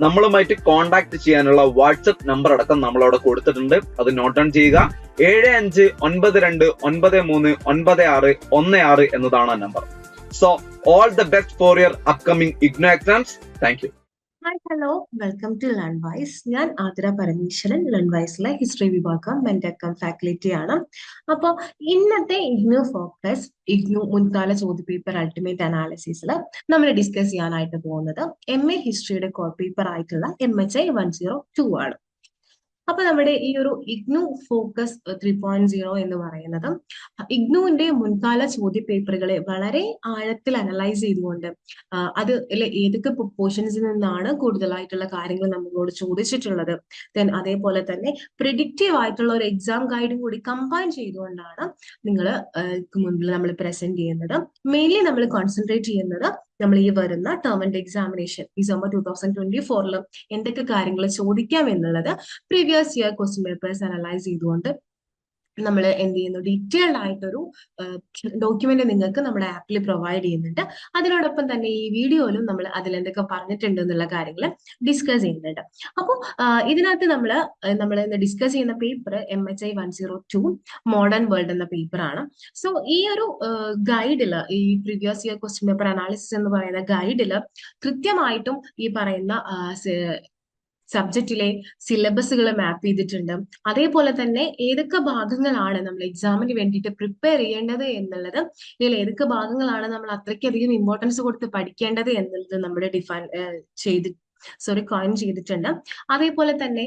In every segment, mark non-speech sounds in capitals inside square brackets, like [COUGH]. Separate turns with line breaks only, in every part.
നമ്മളുമായിട്ട് കോൺടാക്ട് ചെയ്യാനുള്ള WhatsApp number അടക്കം നമ്മൾ അവിടെ കൊടുത്തിട്ടുണ്ട്. അത് നോട്ട് ഡൗൺ ചെയ്യുക. ഏഴ് അഞ്ച് ഒൻപത് രണ്ട് ഒൻപത് മൂന്ന് ഒൻപത് ആറ് ഒന്ന് ആറ് എന്നതാണ് number so all the best for your upcoming IGNOU exams thank you
hi hello welcome to Learnwise ഞാൻ ആതിര പരമേശ്വരൻ ലേൺ വൈസിലെ ഹിസ്റ്ററി വിഭാഗം മെൻഡക്കം ഫാക്കൽറ്റി ആണ്. അപ്പോൾ ഇന്നത്തെ ഇഗ്നു ഫോക്കസ് ഇഗ്നു മുൻകാല ചോദ്യപേപ്പർ അൾട്ടിമേറ്റ് അനാലിസിസിൽ നമ്മൾ ഡിസ്കസ് ചെയ്യാനായിട്ട് പോകുന്നത് എം എ ഹിസ്റ്ററിയുടെ കോർ പേപ്പർ ആയിട്ടുള്ള M H I one zero two ആണ്. അപ്പൊ നമ്മുടെ ഈ ഒരു IGNOU focus three point zero എന്ന് പറയുന്നത് ഇഗ്നുവിന്റെ മുൻകാല ചോദ്യ പേപ്പറുകളെ വളരെ ആഴത്തിൽ അനലൈസ് ചെയ്തുകൊണ്ട് അത് ഏതൊക്കെ പ്രൊപ്പോഷൻസിൽ നിന്നാണ് കൂടുതലായിട്ടുള്ള കാര്യങ്ങൾ നമ്മളോട് ചോദിച്ചിട്ടുള്ളത്. ദെൻ അതേപോലെ തന്നെ പ്രിഡിക്റ്റീവ് ആയിട്ടുള്ള ഒരു എക്സാം ഗൈഡും കൂടി കമ്പൈൻ ചെയ്തുകൊണ്ടാണ് നിങ്ങൾ മുൻപിൽ നമ്മൾ പ്രസന്റ് ചെയ്യുന്നത്. മെയിൻലി നമ്മൾ കോൺസെൻട്രേറ്റ് ചെയ്യുന്നത് നമ്മൾ ഈ വരുന്ന term and examination December two thousand twenty ഫോറിലും എന്തൊക്കെ കാര്യങ്ങൾ ചോദിക്കാം എന്നുള്ളത് previous year question papers analyse ചെയ്തുകൊണ്ട് നമ്മൾ എന്ത് ചെയ്യുന്നു? ഡീറ്റെയിൽഡ് ആയിട്ടൊരു ഡോക്യുമെന്റ് നിങ്ങൾക്ക് നമ്മുടെ ആപ്പിൽ പ്രൊവൈഡ് ചെയ്യുന്നുണ്ട്. അതിനോടൊപ്പം തന്നെ ഈ വീഡിയോയിലും നമ്മൾ അതിൽ എന്തൊക്കെ പറഞ്ഞിട്ടുണ്ട് എന്നുള്ള കാര്യങ്ങൾ ഡിസ്കസ് ചെയ്യുന്നുണ്ട്. അപ്പോൾ ഇതിനകത്ത് നമ്മൾ നമ്മൾ ഡിസ്കസ് ചെയ്യുന്ന paper M H I one zero two modern world എന്ന പേപ്പറാണ് സോ ഈ ഒരു ഗൈഡിൽ ഈ previous year question paper analysis എന്ന് പറയുന്ന ഗൈഡിൽ കൃത്യമായിട്ടും ഈ പറയുന്ന സബ്ജക്റ്റിലെ സിലബസുകൾ മാപ്പ് ചെയ്തിട്ടുണ്ട്. അതേപോലെ തന്നെ ഏതൊക്കെ ഭാഗങ്ങളാണ് നമ്മൾ എക്സാമിന് വേണ്ടിയിട്ട് പ്രിപ്പയർ ചെയ്യേണ്ടത് എന്നുള്ളത്? ഇതിൽ ഏതൊക്കെ ഭാഗങ്ങളാണ് നമ്മൾ അത്രയ്ക്കധികം ഇമ്പോർട്ടൻസ് കൊടുത്ത് പഠിക്കേണ്ടത് എന്നുള്ളത് നമ്മുടെ ഡിഫൈൻ ചെയ്ത് സോറി കോയിൻ ചെയ്തിട്ടുണ്ട്. അതേപോലെ തന്നെ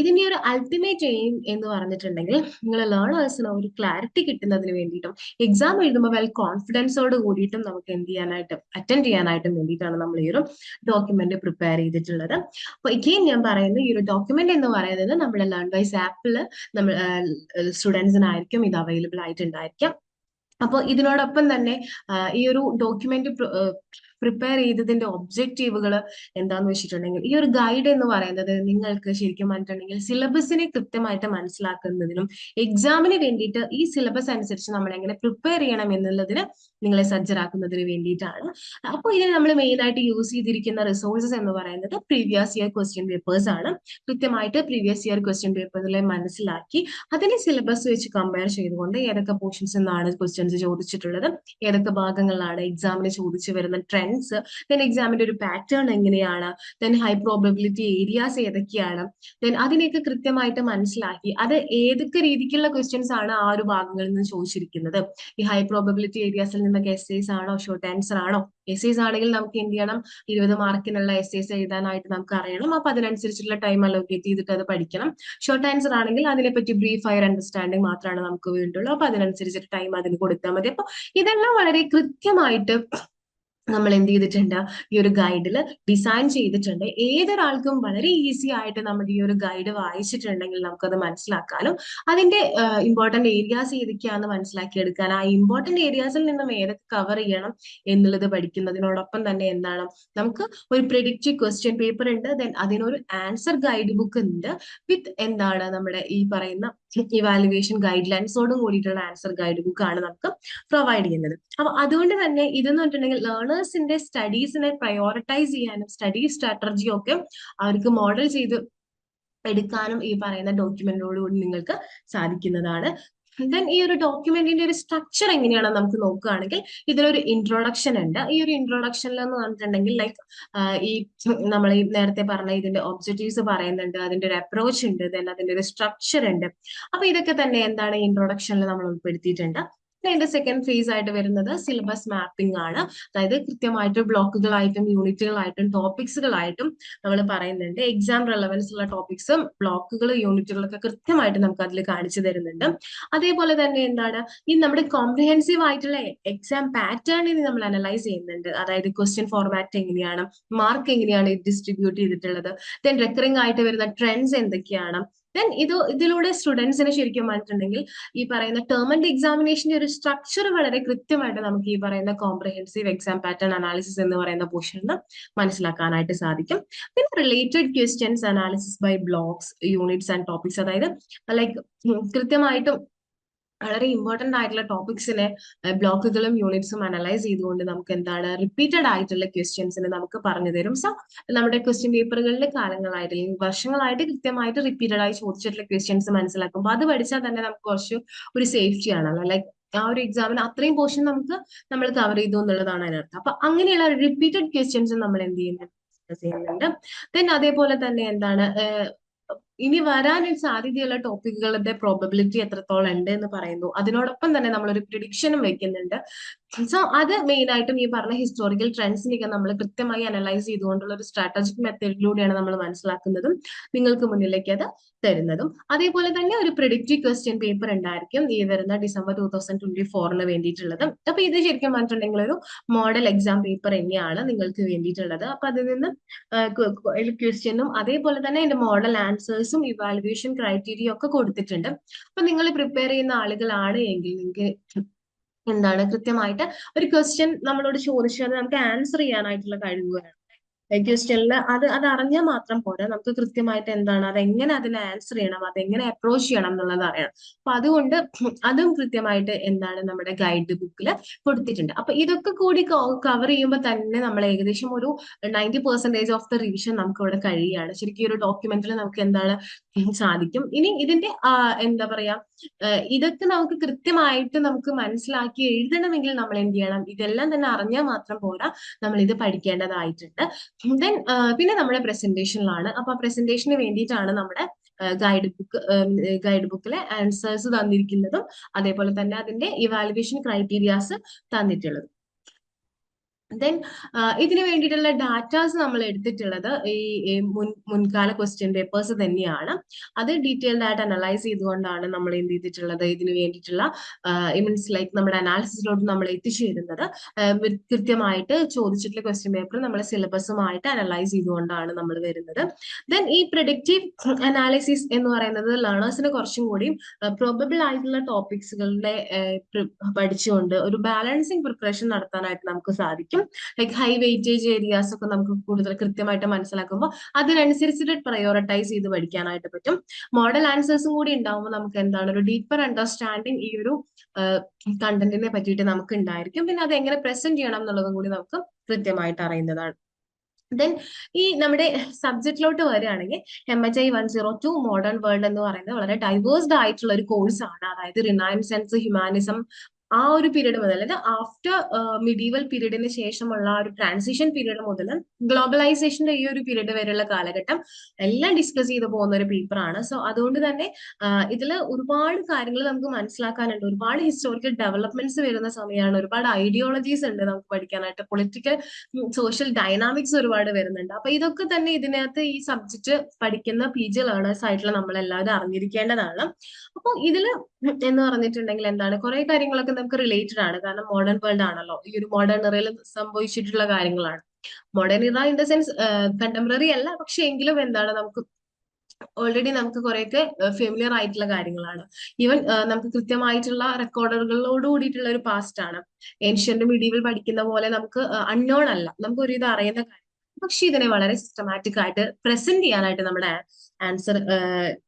ഇതിന്റെ ഒരു അൾട്ടിമേറ്റ് എയിം എന്ന് പറഞ്ഞിട്ടുണ്ടെങ്കിൽ നിങ്ങൾ ലേണേഴ്സിന് ഒരു ക്ലാരിറ്റി കിട്ടുന്നതിന് വേണ്ടിയിട്ടും എക്സാം എഴുതുമ്പോൾ വെൽ കോൺഫിഡൻസോട് കൂടിയിട്ടും നമുക്ക് എന്ത് ചെയ്യാനായിട്ട് അറ്റൻഡ് ചെയ്യാനായിട്ടും വേണ്ടിയിട്ടാണ് നമ്മൾ ഈ ഒരു ഡോക്യുമെന്റ് പ്രിപ്പയർ ചെയ്തിട്ടുള്ളത്. അപ്പൊ ഇക്കെയും ഞാൻ പറയുന്നത് ഈ ഒരു ഡോക്യുമെന്റ് എന്ന് പറയുന്നത് നമ്മുടെ ലേൺ വൈസ് ആപ്പിൽ നമ്മൾ സ്റ്റുഡൻസിനായിരിക്കും ഇത് അവൈലബിൾ ആയിട്ടുണ്ടായിരിക്കാം. അപ്പോൾ ഇതിനോടൊപ്പം തന്നെ ഈ ഒരു ഡോക്യുമെന്റ് പ്രിപ്പയർ ചെയ്തതിന്റെ ഒബ്ജക്റ്റീവുകൾ എന്താന്ന് വെച്ചിട്ടുണ്ടെങ്കിൽ ഈ ഒരു ഗൈഡ് എന്ന് പറയുന്നത് നിങ്ങൾക്ക് ശരിക്കും പറഞ്ഞിട്ടുണ്ടെങ്കിൽ സിലബസിനെ കൃത്യമായിട്ട് മനസ്സിലാക്കുന്നതിനും എക്സാമിന് വേണ്ടിയിട്ട് ഈ സിലബസ് അനുസരിച്ച് നമ്മൾ എങ്ങനെ പ്രിപ്പയർ ചെയ്യണം എന്നുള്ളതിന് നിങ്ങളെ സജ്ജരാക്കുന്നതിന് വേണ്ടിയിട്ടാണ്. അപ്പോൾ ഇതിന് നമ്മൾ മെയിൻ ആയിട്ട് യൂസ് ചെയ്തിരിക്കുന്ന റിസോഴ്സസ് എന്ന് പറയുന്നത് പ്രീവിയസ് ഇയർ ക്വസ്റ്റ്യൻ പേപ്പേഴ്സ് ആണ്. കൃത്യമായിട്ട് പ്രീവിയസ് ഇയർ ക്വസ്റ്റ്യൻ പേപ്പറിലെ മനസ്സിലാക്കി അതിനെ സിലബസ് വെച്ച് കമ്പയർ ചെയ്തുകൊണ്ട് ഏതൊക്കെ പോർഷൻസ് നിന്നാണ് ക്വസ്റ്റ്യൻസ് ചോദിച്ചിട്ടുള്ളത് ഏതൊക്കെ ഭാഗങ്ങളിലാണ് എക്സാമിന് ചോദിച്ചു വരുന്ന ട്രെൻഡ്സ് ദെൻ എക്സാമിന്റെ ഒരു പാറ്റേൺ എങ്ങനെയാണ്? ദെൻ ഹൈ പ്രോബിലിറ്റി ഏരിയാസ് ഏതൊക്കെയാണ്? ദെൻ അതിനെയൊക്കെ കൃത്യമായിട്ട് മനസ്സിലാക്കി അത് ഏതൊക്കെ രീതിക്കുള്ള ക്വസ്റ്റ്യൻസ് ആണ് ആ ഒരു ഭാഗങ്ങളിൽ നിന്ന് ചോദിച്ചിരിക്കുന്നത്? ഈ ഹൈ പ്രോബിലിറ്റി ഏരിയാസിൽ നിന്നൊക്കെ എസ് ആണോ? ഷോർട്ട് ആൻസർ ആണോ? എസ് ആണെങ്കിൽ നമുക്ക് എന്ത് ചെയ്യണം? ഇരുപത് മാർക്കിനുള്ള എസ് എഴുതാനായിട്ട് നമുക്ക് അറിയണം. അപ്പൊ അതിനനുസരിച്ചുള്ള ടൈം അലോക്കേറ്റ് ചെയ്തിട്ട് അത് പഠിക്കണം. ഷോർട്ട് ആൻസർ ആണെങ്കിൽ അതിനെപ്പറ്റി ബ്രീഫ് ആയ അണ്ടർസ്റ്റാൻഡിങ് മാത്രമാണ് നമുക്ക് വേണ്ടുള്ളൂ അപ്പൊ അതിനനുസരിച്ചിട്ട് ടൈം അതിന് കൊടുത്താൽ മതി. അപ്പൊ ഇതെല്ലാം വളരെ കൃത്യമായിട്ട് നമ്മൾ എന്ത് ചെയ്തിട്ടുണ്ട്? ഈ ഒരു ഗൈഡിൽ ഡിസൈൻ ചെയ്തിട്ടുണ്ട്. ഏതൊരാൾക്കും വളരെ ഈസി ആയിട്ട് നമ്മുടെ ഈ ഒരു ഗൈഡ് വായിച്ചിട്ടുണ്ടെങ്കിൽ നമുക്കത് മനസ്സിലാക്കാനും അതിന്റെ ഇമ്പോർട്ടന്റ് ഏരിയാസ് ഏതൊക്കെയാണെന്ന് മനസ്സിലാക്കിയെടുക്കാൻ ആ ഇമ്പോർട്ടന്റ് ഏരിയാസിൽ നിന്നും ഏതൊക്കെ കവർ ചെയ്യണം എന്നുള്ളത് പഠിക്കുന്നതിനോടൊപ്പം തന്നെ എന്താണ്? നമുക്ക് ഒരു പ്രിഡിക്റ്റീവ് ക്വസ്റ്റ്യൻ പേപ്പർ ഉണ്ട്. ദെൻ അതിനൊരു ആൻസർ ഗൈഡ് ബുക്ക് ഉണ്ട്. വിത്ത് എന്താണ് നമ്മുടെ ഈ പറയുന്ന ഇവാലുവേഷൻ ഗൈഡ് ലൈൻസോടും കൂടിയിട്ടുള്ള ആൻസർ ഗൈഡ് ബുക്ക് ആണ് നമുക്ക് പ്രൊവൈഡ് ചെയ്യുന്നത്. അപ്പൊ അതുകൊണ്ട് തന്നെ ഇതെന്ന് പറഞ്ഞിട്ടുണ്ടെങ്കിൽ ലേണേഴ്സിന്റെ സ്റ്റഡീസിനെ പ്രയോറിറ്റൈസ് ചെയ്യാനും സ്റ്റഡി സ്ട്രാറ്റജി ഒക്കെ അവർക്ക് മോഡൽ ചെയ്ത് എടുക്കാനും ഈ പറയുന്ന ഡോക്യുമെന്റിനോടുകൂടി നിങ്ങൾക്ക് സാധിക്കുന്നതാണ്. ദെൻ ഈ ഒരു ഡോക്യുമെന്റിന്റെ ഒരു സ്ട്രക്ചർ എങ്ങനെയാണെന്ന് നമുക്ക് നോക്കുകയാണെങ്കിൽ ഇതിലൊരു ഇൻട്രൊഡക്ഷൻ ഉണ്ട്. ഈ ഒരു ഇൻട്രൊഡക്ഷനിൽ എന്ന് പറഞ്ഞിട്ടുണ്ടെങ്കിൽ ലൈക്ക് ഈ നമ്മൾ ഈ നേരത്തെ പറഞ്ഞ ഇതിന്റെ ഒബ്ജക്റ്റീവ്സ് പറയുന്നുണ്ട് അതിന്റെ ഒരു അപ്രോച്ച് ഉണ്ട് ദെൻ അതിന്റെ ഒരു സ്ട്രക്ചർ ഉണ്ട്. അപ്പൊ ഇതൊക്കെ തന്നെ എന്താണ് ഇൻട്രൊഡക്ഷനിൽ നമ്മൾ ഉൾപ്പെടുത്തിയിട്ടുണ്ട്. അതിന്റെ സെക്കൻഡ് ഫേസ് ആയിട്ട് വരുന്നത്. സിലബസ് മാപ്പിംഗ് ആണ്. അതായത് കൃത്യമായിട്ട് ബ്ലോക്കുകളായിട്ടും യൂണിറ്റുകളായിട്ടും ടോപ്പിക്സുകളായിട്ടും നമ്മൾ പറയുന്നുണ്ട്. എക്സാം റെലവൻസ് ഉള്ള ടോപ്പിക്സും ബ്ലോക്കുകൾ യൂണിറ്റുകളൊക്കെ കൃത്യമായിട്ട് നമുക്ക് അതിൽ കാണിച്ചു തരുന്നുണ്ട്. അതേപോലെ തന്നെ എന്താണ്? ഈ നമ്മുടെ കോംപ്രിഹെൻസീവ് ആയിട്ടുള്ള എക്സാം പാറ്റേണിനെ നമ്മൾ അനലൈസ് ചെയ്യുന്നുണ്ട്. അതായത് ക്വസ്റ്റ്യൻ ഫോർമാറ്റ് എങ്ങനെയാണ് മാർക്ക് എങ്ങനെയാണ് ഡിസ്ട്രിബ്യൂട്ട് ചെയ്തിട്ടുള്ളത്. ദെൻ റെക്കറിംഗ് ആയിട്ട് വരുന്ന ട്രെൻഡ്സ് എന്തൊക്കെയാണ്? ദെൻ ഇത് ഇതിലൂടെ സ്റ്റുഡൻസിനെ ശരിക്കും പറഞ്ഞിട്ടുണ്ടെങ്കിൽ ഈ പറയുന്ന ടേം ആൻഡ് എക്സാമിനേഷന്റെ ഒരു സ്ട്രക്ചർ വളരെ കൃത്യമായിട്ട് നമുക്ക് ഈ പറയുന്ന കോംപ്രഹെൻസീവ് എക്സാം പാറ്റേൺ അനാലിസിസ് എന്ന് പറയുന്ന പോർഷനിൽ നിന്ന് മനസ്സിലാക്കാനായിട്ട് സാധിക്കും. പിന്നെ related questions analysis by blocks units and topics അതായത് ലൈക്ക് കൃത്യമായിട്ടും വളരെ ഇമ്പോർട്ടന്റ് ആയിട്ടുള്ള ടോപ്പിക്സിനെ ബ്ലോക്കുകളും യൂണിറ്റ്സും അനലൈസ് ചെയ്തുകൊണ്ട് നമുക്ക് എന്താണ് റിപ്പീറ്റഡ് ആയിട്ടുള്ള ക്വസ്റ്റ്യൻസിന് നമുക്ക് പറഞ്ഞു തരും. സോ നമ്മുടെ ക്വസ്റ്റ്യൻ പേപ്പറുകളിലെ കാലങ്ങളായിട്ട് അല്ലെങ്കിൽ വർഷങ്ങളായിട്ട് കൃത്യമായിട്ട് റിപ്പീറ്റഡ് ആയി ചോദിച്ചിട്ടുള്ള ക്വസ്റ്റ്യൻസ് മനസ്സിലാക്കുമ്പോൾ അത് പഠിച്ചാൽ തന്നെ നമുക്ക് കുറച്ച് ഒരു സേഫ്റ്റി ആണല്ലോ. ലൈക്ക് ആ ഒരു എക്സാമിന് അത്രയും പോർഷൻ നമുക്ക് നമ്മൾ കവർ ചെയ്തു എന്നുള്ളതാണ് അതിനർത്ഥം. അപ്പൊ അങ്ങനെയുള്ള റിപ്പീറ്റഡ് ക്വസ്റ്റ്യൻസ് നമ്മൾ എന്ത് ചെയ്യുന്നുണ്ട് ചെയ്യുന്നുണ്ട്. ദെൻ അതേപോലെ തന്നെ എന്താണ് ഇനി വരാൻ സാധ്യതയുള്ള ടോപ്പിക്കുകളുടെ പ്രോബബിലിറ്റി എത്രത്തോളം ഉണ്ട് എന്ന് പറയുന്നു. അതിനോടൊപ്പം തന്നെ നമ്മളൊരു പ്രിഡിക്ഷനും വെക്കുന്നുണ്ട്. സോ അത് മെയിൻ ആയിട്ടും ഈ പറഞ്ഞ ഹിസ്റ്റോറിക്കൽ ട്രെൻഡ്സിനെയൊക്കെ നമ്മൾ കൃത്യമായി അനലൈസ് ചെയ്തുകൊണ്ടുള്ള ഒരു സ്ട്രാറ്റജിക് മെത്തേഡിലൂടെയാണ് നമ്മൾ മനസ്സിലാക്കുന്നതും. നിങ്ങൾക്ക് മുന്നിലേക്ക് അത് തരുന്നതും. അതേപോലെ തന്നെ ഒരു പ്രിഡിക്റ്റീവ് ക്വസ്റ്റ്യൻ പേപ്പർ ഉണ്ടായിരിക്കും ഈ വരുന്ന ഡിസംബർ ടൂ തൗസൻഡ് ട്വന്റി ഫോറിന് വേണ്ടിയിട്ടുള്ളത്. അപ്പൊ ഇത് ശരിക്കും പറഞ്ഞിട്ടുണ്ടെങ്കിൽ ഒരു മോഡൽ എക്സാം പേപ്പർ തന്നെയാണ് നിങ്ങൾക്ക് വേണ്ടിയിട്ടുള്ളത്. അപ്പൊ അതിൽ നിന്ന് ക്വസ്റ്റ്യനും അതേപോലെ തന്നെ അതിന്റെ മോഡൽ ആൻസേഴ്സും ഇവാലുവേഷൻ ക്രൈറ്റീരിയ ഒക്കെ കൊടുത്തിട്ടുണ്ട്. അപ്പൊ നിങ്ങൾ പ്രിപ്പയർ ചെയ്യുന്ന ആളുകളാണ് എങ്കിൽ നിങ്ങൾക്ക് എന്താണ് കൃത്യമായിട്ട് ഒരു ക്വസ്റ്റ്യൻ നമ്മളോട് ചോദിച്ചാൽ നമുക്ക് ആൻസർ ചെയ്യാനായിട്ടുള്ള കഴിവ് വേണം ക്വസ്റ്റ്യനിൽ അത് അത് അറിഞ്ഞാൽ മാത്രം പോരാ. നമുക്ക് കൃത്യമായിട്ട് എന്താണ് അത് എങ്ങനെ അതിനെ ആൻസർ ചെയ്യണം അത് എങ്ങനെ അപ്രോച്ച് ചെയ്യണം എന്നുള്ളത് അറിയണം. അപ്പൊ അതുകൊണ്ട് അതും കൃത്യമായിട്ട് എന്താണ് നമ്മുടെ ഗൈഡ് ബുക്കിൽ കൊടുത്തിട്ടുണ്ട്. അപ്പൊ ഇതൊക്കെ കൂടി കവർ ചെയ്യുമ്പോൾ തന്നെ നമ്മൾ ഏകദേശം ഒരു ninety percentage of the revision നമുക്ക് ഇവിടെ കഴിയുകയാണ്. ശരിക്കും ഒരു ഡോക്യുമെന്റിൽ നമുക്ക് എന്താണ് സാധിക്കും. ഇനി ഇതിന്റെ എന്താ പറയാ ഇതൊക്കെ നമുക്ക് കൃത്യമായിട്ട് നമുക്ക് മനസ്സിലാക്കി എഴുതണമെങ്കിൽ നമ്മൾ എന്ത് ചെയ്യണം? ഇതെല്ലാം തന്നെ അറിഞ്ഞാൽ മാത്രം പോരാ നമ്മൾ ഇത് പഠിക്കേണ്ടതായിട്ടുണ്ട്. ദെൻ പിന്നെ നമ്മുടെ പ്രസന്റേഷനിലാണ് അപ്പൊ ആ പ്രസന്റേഷന് വേണ്ടിയിട്ടാണ് നമ്മുടെ ഗൈഡ് ബുക്ക് ഗൈഡ് ബുക്കിലെ ആൻസേഴ്സ് തന്നിരിക്കുന്നതും അതേപോലെ തന്നെ അതിന്റെ ഇവാലുവേഷൻ ക്രൈറ്റീരിയാസ് തന്നിട്ടുള്ളതും. ദെൻ ഇതിനു വേണ്ടിയിട്ടുള്ള ഡാറ്റാസ് നമ്മൾ എടുത്തിട്ടുള്ളത് ഈ മുൻ മുൻകാല ക്വസ്റ്റ്യൻ പേപ്പേഴ്സ് തന്നെയാണ്. അത് ഡീറ്റെയിൽഡ് ആയിട്ട് അനലൈസ് ചെയ്തുകൊണ്ടാണ് നമ്മൾ എന്ത് ചെയ്തിട്ടുള്ളത്? ഇതിന് വേണ്ടിയിട്ടുള്ള മീൻസ് ലൈക്ക് നമ്മുടെ അനാലിസിസിലോട്ട് നമ്മൾ എത്തിച്ചേരുന്നത്. കൃത്യമായിട്ട് ചോദിച്ചിട്ടുള്ള ക്വസ്റ്റ്യൻ പേപ്പർ നമ്മൾ സിലബസുമായിട്ട് അനലൈസ് ചെയ്തുകൊണ്ടാണ് നമ്മൾ വരുന്നത്. ദെൻ ഈ പ്രൊഡക്റ്റീവ് അനാലിസിസ് എന്ന് പറയുന്നത് ലേണേഴ്സിന് കുറച്ചും കൂടി പ്രോബബിൾ ആയിട്ടുള്ള ടോപ്പിക്സുകളുടെ പഠിച്ചുകൊണ്ട് ഒരു ബാലൻസിങ് പ്രിപ്പറേഷൻ നടത്താനായിട്ട് നമുക്ക് സാധിക്കും. ലൈക്ക് ഹൈ വെയിറ്റേജ് ഏരിയാസ് ഒക്കെ നമുക്ക് കൂടുതൽ കൃത്യമായിട്ട് മനസ്സിലാക്കുമ്പോൾ അതിനനുസരിച്ചിട്ട് പ്രയോറിറ്റൈസ് ചെയ്ത് പഠിക്കാനായിട്ട് പറ്റും. മോഡൽ ആൻസേഴ്സും കൂടി ഉണ്ടാവുമ്പോൾ നമുക്ക് എന്താണ് ഒരു ഡീപ്പർ അണ്ടർസ്റ്റാൻഡിങ് ഈ ഒരു കണ്ടന്റിനെ പറ്റിയിട്ട് നമുക്ക് ഉണ്ടായിരിക്കും. പിന്നെ അത് എങ്ങനെ പ്രസന്റ് ചെയ്യണം എന്നുള്ളതും കൂടി നമുക്ക് കൃത്യമായിട്ട് അറിയുന്നതാണ്. ദെൻ ഈ നമ്മുടെ സബ്ജക്റ്റിലോട്ട് വരികയാണെങ്കിൽ M H I one zero two modern world എന്ന് പറയുന്നത് വളരെ ഡൈവേഴ്സ്ഡ് ആയിട്ടുള്ള ഒരു കോഴ്സ് ആണ്. അതായത് റിനൈൻസെൻസ് ഹ്യൂമാനിസം ആ ഒരു പീരീഡ് മുതൽ അതായത് ആഫ്റ്റർ മിഡീവൽ പീരീഡിന് ശേഷമുള്ള ആ ഒരു ട്രാൻസിഷൻ പീരീഡ് മുതൽ ഗ്ലോബലൈസേഷന്റെ ഈ ഒരു പീരീഡ് വരെയുള്ള കാലഘട്ടം എല്ലാം ഡിസ്കസ് ചെയ്തു പോകുന്ന ഒരു പേപ്പറാണ് സോ അതുകൊണ്ട് തന്നെ ഇതിൽ ഒരുപാട് കാര്യങ്ങൾ നമുക്ക് മനസ്സിലാക്കാനുണ്ട്. ഒരുപാട് ഹിസ്റ്റോറിക്കൽ ഡെവലപ്മെന്റ്സ് വരുന്ന സമയമാണ്. ഒരുപാട് ഐഡിയോളജീസ് ഉണ്ട് നമുക്ക് പഠിക്കാനായിട്ട്. പൊളിറ്റിക്കൽ സോഷ്യൽ ഡൈനാമിക്സ് ഒരുപാട് വരുന്നുണ്ട്. അപ്പൊ ഇതൊക്കെ തന്നെ ഇതിനകത്ത് ഈ സബ്ജക്ട് പഠിക്കുന്ന പി ജി ലേണേഴ്സ് ആയിട്ടുള്ള നമ്മൾ എല്ലാവരും അറിഞ്ഞിരിക്കേണ്ടതാണ്. അപ്പോൾ ഇതിൽ എന്ന് പറഞ്ഞിട്ടുണ്ടെങ്കിൽ എന്താണ്? കുറെ കാര്യങ്ങളൊക്കെ നമുക്ക് റിലേറ്റഡ് ആണ്. കാരണം മോഡേൺ വേൾഡ് ആണല്ലോ. ഈ ഒരു മോഡേൺ ഇറയിൽ സംഭവിച്ചിട്ടുള്ള കാര്യങ്ങളാണ്. മോഡേൺ ഇറ ഇൻ ദ സെൻസ് കണ്ടംപററി അല്ല. പക്ഷെ എങ്കിലും എന്താണ് നമുക്ക് ഓൾറെഡി നമുക്ക് കുറെയൊക്കെ ഫെമിലിയർ ആയിട്ടുള്ള കാര്യങ്ങളാണ്. ഈവൻ നമുക്ക് കൃത്യമായിട്ടുള്ള റെക്കോർഡറുകളോട് കൂടിയിട്ടുള്ള ഒരു പാസ്റ്റ് ആണ്. ഏൻഷ്യന്റ് മീഡിയവൽ പഠിക്കുന്ന പോലെ നമുക്ക് അൺനോൺ അല്ല. നമുക്ക് ഒരു ഇത് അറിയുന്ന കാര്യം. പക്ഷെ ഇതിനെ വളരെ സിസ്റ്റമാറ്റിക് ആയിട്ട് പ്രസന്റ് ചെയ്യാനായിട്ട് നമ്മുടെ ആൻസർ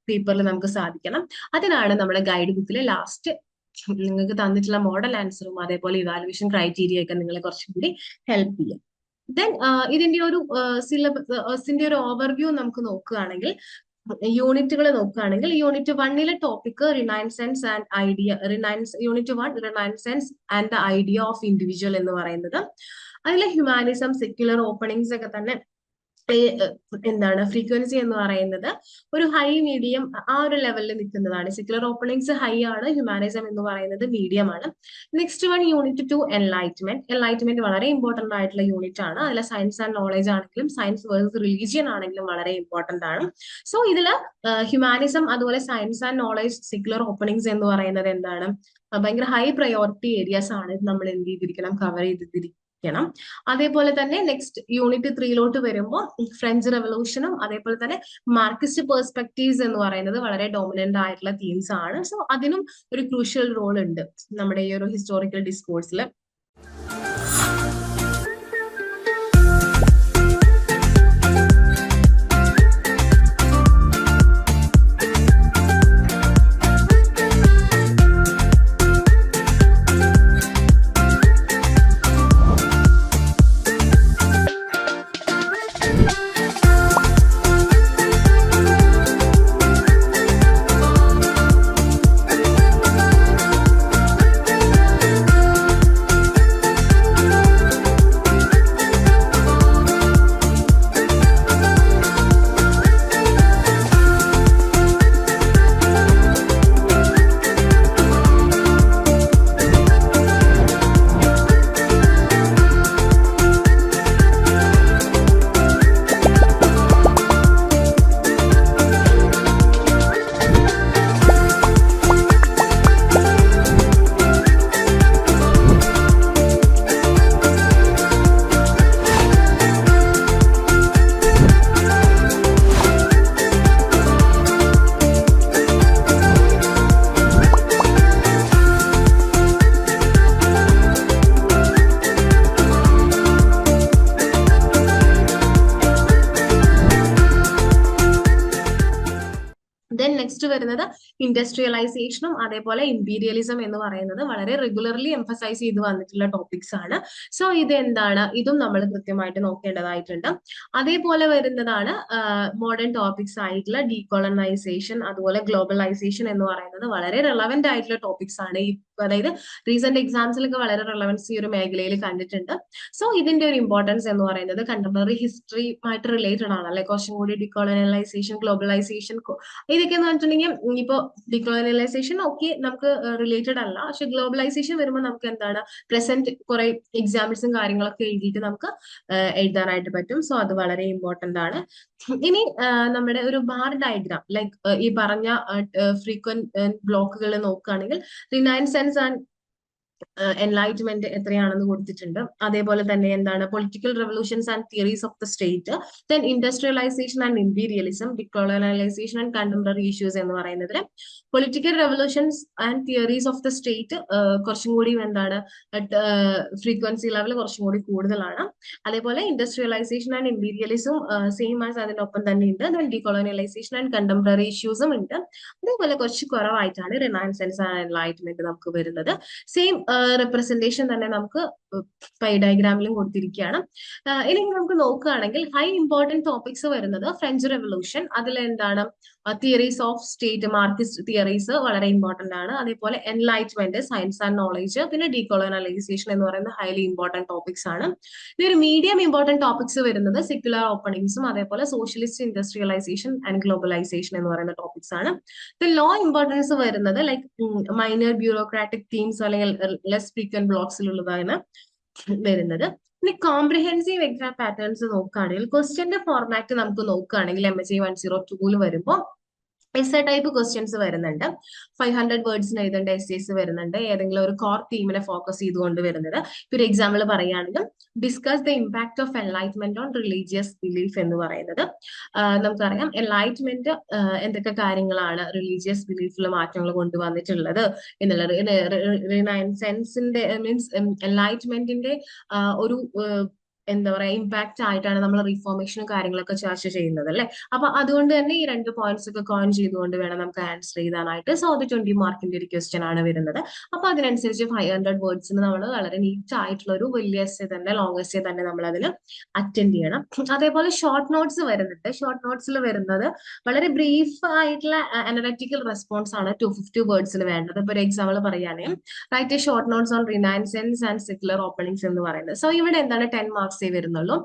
പേപ്പറിൽ നമുക്ക് സാധിക്കണം. അതിനാണ് നമ്മുടെ ഗൈഡ് ബുക്കിലെ ലാസ്റ്റ് നിങ്ങൾക്ക് തന്നിട്ടുള്ള മോഡൽ ആൻസറും അതേപോലെ ഇവാലുവേഷൻ ക്രൈറ്റീരിയ ഒക്കെ നിങ്ങളെ കുറച്ചും കൂടി ഹെൽപ്പ് ചെയ്യും. ദെൻ ഇതിന്റെ ഒരു സിലബസിന്റെ ഒരു ഓവർവ്യൂ നമുക്ക് നോക്കുകയാണെങ്കിൽ യൂണിറ്റുകൾ നോക്കുകയാണെങ്കിൽ യൂണിറ്റ് വണ്ണിലെ topic renaissance and idea renaissance unit one renaissance and the idea of individual എന്ന് പറയുന്നത്. അതിലെ ഹ്യൂമാനിസം സെക്യുലർ ഓപ്പണിങ്സ് ഒക്കെ തന്നെ എന്താണ് ഫ്രീക്വൻസി എന്ന് പറയുന്നത് ഒരു ഹൈ മീഡിയം ആ ഒരു ലെവലിൽ നിൽക്കുന്നതാണ്. സെക്യുലർ ഓപ്പണിങ്സ് ഹൈ ആണ് ഹ്യൂമാനിസം എന്ന് പറയുന്നത് മീഡിയം ആണ്. Next one unit two enlightenment enlightenment വളരെ ഇമ്പോർട്ടന്റ് ആയിട്ടുള്ള യൂണിറ്റ് ആണ്. അതിൽ സയൻസ് ആൻഡ് നോളജ് ആണെങ്കിലും സയൻസ് വേഴ്സസ് റിലീജിയൻ ആണെങ്കിലും വളരെ ഇമ്പോർട്ടന്റ് ആണ്. സോ ഇതിൽ ഹ്യൂമാനിസം അതുപോലെ science and knowledge secular openings എന്ന് പറയുന്നത് എന്താണ്? ഭയങ്കര ഹൈ പ്രയോറിറ്റി ഏരിയാസ് ആണ് നമ്മൾ എന്ത് ചെയ്തിരിക്കണം കവർ ചെയ്തിരിക്കണം അതേപോലെ തന്നെ നെക്സ്റ്റ് യൂണിറ്റ് ത്രീയിലോട്ട് വരുമ്പോൾ ഫ്രഞ്ച് റെവല്യൂഷനും അതേപോലെ തന്നെ മാർക്സിസ്റ്റ് പേഴ്സ്പെക്റ്റീവ്സ് എന്ന് പറയുന്നത് വളരെ ഡോമിനന്റ് ആയിട്ടുള്ള തീംസ് ആണ്. സോ അതിനും ഒരു ക്രൂഷ്യൽ റോൾ ഉണ്ട് നമ്മുടെ ഈ ഒരു ഹിസ്റ്റോറിക്കൽ ഡിസ്കോഴ്സിൽ ഇൻഡസ്ട്രിയലൈസേഷനും അതേപോലെ ഇമ്പീരിയലിസം എന്ന് പറയുന്നത് വളരെ റെഗുലർലി എംഫസൈസ് ചെയ്ത് വന്നിട്ടുള്ള ടോപ്പിക്സ് ആണ്. സോ ഇത് എന്താണ് ഇതും നമ്മൾ കൃത്യമായിട്ട് നോക്കേണ്ടതായിട്ടുണ്ട്. അതേപോലെ വരുന്നതാണ് മോഡേൺ ടോപ്പിക്സ് ആയിട്ടുള്ള ഡീകോളനൈസേഷൻ അതുപോലെ ഗ്ലോബലൈസേഷൻ എന്ന് പറയുന്നത് വളരെ റെലവെന്റ് ആയിട്ടുള്ള ടോപ്പിക്സ് ആണ്. ഈ അതായത് റീസെന്റ് എക്സാംസിലൊക്കെ വളരെ റെലവൻസ് ഈ ഒരു മേഖലയിൽ കണ്ടിട്ടുണ്ട്. സോ ഇതിന്റെ ഒരു ഇമ്പോർട്ടൻസ് എന്ന് പറയുന്നത് കണ്ടംപററി ഹിസ്റ്ററിയുമായിട്ട് റിലേറ്റഡ് ആണ്. അല്ലെ കുറച്ചും കൂടി ഡിക്കോളനൈസേഷൻ ഗ്ലോബലൈസേഷൻ ഇതൊക്കെ എന്ന് പറഞ്ഞിട്ടുണ്ടെങ്കിൽ ഇപ്പോ ഡിക്കോളനൈസേഷൻ ഓക്കെ നമുക്ക് റിലേറ്റഡ് അല്ല. പക്ഷെ ഗ്ലോബലൈസേഷൻ വരുമ്പോൾ നമുക്ക് എന്താണ് പ്രസന്റ് കുറെ എക്സാമ്പിൾസും കാര്യങ്ങളൊക്കെ എഴുതിയിട്ട് നമുക്ക് എഴുതാനായിട്ട് പറ്റും. സോ അത് വളരെ ഇമ്പോർട്ടന്റ് ആണ്. ഇനി നമ്മുടെ ഒരു ബാർ ഡയഗ്രാം ലൈക്ക് ഈ പറഞ്ഞ ഫ്രീക്വന്റ് ബ്ലോക്കുകൾ നോക്കുകയാണെങ്കിൽ റിനയൻസ് ആൻഡ് എൻലൈറ്റ്മെന്റ് എത്രയാണെന്ന് കൊടുത്തിട്ടുണ്ട്. അതേപോലെ തന്നെ എന്താണ് political revolutions and theories of the state then industrialisation and imperialism decolonisation and contemporary issues എന്ന് പറയുന്നതിൽ political revolutions and theories of the state കുറച്ചും കൂടി എന്താണ് ഫ്രീക്വൻസി ലെവൽ കുറച്ചും കൂടി കൂടുതലാണ്. അതേപോലെ industrialisation and imperialism same as അതിനൊപ്പം തന്നെ ഉണ്ട്. ദെൻ ഡീകോളോണിയലൈസേഷൻ ആൻഡ് കണ്ടംപററി ഇഷ്യൂസും ഉണ്ട്. അതേപോലെ കുറച്ച് കുറവായിട്ടാണ് റിനൈൻസെൻസ് ആൻഡ് എൻലൈറ്റ്മെന്റ് നമുക്ക് വരുന്നത്. സെയിം റെപ്രസെന്റേഷൻ തന്നെ നമുക്ക് പൈ ഡയഗ്രാമിലും കൊടുത്തിരിക്കുകയാണ്. ഇനി നമുക്ക് നോക്കുകയാണെങ്കിൽ ഹൈ ഇമ്പോർട്ടന്റ് ടോപ്പിക്സ് വരുന്നത് ഫ്രഞ്ച് റെവല്യൂഷൻ അതിൽ എന്താണ് theories of state Marxist theories വളരെ ഇമ്പോർട്ടന്റ് ആണ്. അതേപോലെ എൻലൈറ്റ്മെന്റ് സയൻസ് ആൻഡ് നോളജ് പിന്നെ ഡീകോളനൈസേഷൻ എന്ന് പറയുന്ന ഹൈലി ഇമ്പോർട്ടന്റ് ടോപ്പിക്സ് ആണ്. ഇനി ഒരു മീഡിയം ഇമ്പോർട്ടന്റ് ടോപ്പിക്സ് വരുന്നത് സെക്യുലർ ഓപ്പണിംഗ്സും അതേപോലെ സോഷ്യലിസ്റ്റ് ഇൻഡസ്ട്രിയലൈസേഷൻ ആൻഡ് ഗ്ലോബലൈസേഷൻ എന്ന് പറയുന്ന ടോപ്പിക്സ് ആണ്. ലോ ഇമ്പോർട്ടൻസ് വരുന്നത് ലൈക്ക് മൈനർ ബ്യൂറോക്രാറ്റിക് തീംസ് അല്ലെങ്കിൽ ലെസ് ഫ്രീക്വന്റ് ബ്ലോക്സിലുള്ളതാണ് വരുന്നത്. ഇനി കോംപ്രിഹെൻസീവ് എക്സാം പാറ്റേൺസ് നോക്കുകയാണെങ്കിൽ ക്വസ്റ്റ്യന്റെ ഫോർമാറ്റ് നമുക്ക് നോക്കുകയാണെങ്കിൽ M S C one zero tool വരുമ്പോൾ എസ് ടൈപ്പ് ക്വസ്റ്റ്യൻസ് വരുന്നുണ്ട്. ഫൈവ് ഹൺഡ്രഡ് വേർഡ്സിന് എഴുതേണ്ട എസ് എസ് വരുന്നുണ്ട്. ഏതെങ്കിലും ഒരു കോർ തീമിനെ ഫോക്കസ് ചെയ്തുകൊണ്ട് വരുന്നത്. ഇപ്പൊ ഒരു എക്സാമ്പിൾ പറയുകയാണെങ്കിൽ discuss the impact of enlightenment on religious belief എന്ന് പറയുന്നത്. നമുക്കറിയാം എൻലൈറ്റ്മെന്റ് എന്തൊക്കെ കാര്യങ്ങളാണ് റിലീജിയസ് ബിലീഫിൽ മാറ്റങ്ങൾ കൊണ്ടുവന്നിട്ടുള്ളത് എന്നുള്ളത്. റിനൈൻസെൻസിന്റെ മീൻസ് എൻലൈറ്റ്മെന്റിന്റെ ഒരു എന്താ പറയാ ഇമ്പാക്റ്റ് ആയിട്ടാണ് നമ്മൾ റിഫോർമേഷനും കാര്യങ്ങളൊക്കെ ചർച്ച ചെയ്യുന്നത് അല്ലെ? അപ്പൊ അതുകൊണ്ട് തന്നെ ഈ രണ്ട് പോയിന്റ്സ് ഒക്കെ കോൺ ചെയ്തുകൊണ്ട് വേണം നമുക്ക് ആൻസർ ചെയ്താനായിട്ട് സോ അത് ട്വന്റി മാർക്കിന്റെ ഒരു ക്വസ്റ്റ്യൻ ആണ് വരുന്നത്. അപ്പൊ അതിനനുസരിച്ച് ഫൈവ് ഹൺഡ്രഡ് വേർഡ്സിന് നമ്മൾ വളരെ നീറ്റ് ആയിട്ടുള്ള ഒരു വലിയ എസ് തന്നെ ലോങ് എസ് തന്നെ നമ്മൾ അതിൽ അറ്റൻഡ് ചെയ്യണം. അതേപോലെ ഷോർട്ട് നോട്ട്സ് വരുന്നുണ്ട്. ഷോർട്ട് നോട്ട്സിൽ വരുന്നത് വളരെ ബ്രീഫ് ആയിട്ടുള്ള അനലറ്റിക്കൽ റെസ്പോൺസ് ആണ് ടു ഫിഫ്റ്റി വേർഡ്സിൽ വേണ്ടത്. ഇപ്പൊ ഒരു എക്സാമ്പിൾ പറയുകയാണെങ്കിൽ write short notes on renaissance and secular openings എന്ന് പറയുന്നത്. സോ ഇവിടെ എന്താണ് ടെൻ മാർക്സ് മാർക്സേ വരുന്നുള്ളൂ.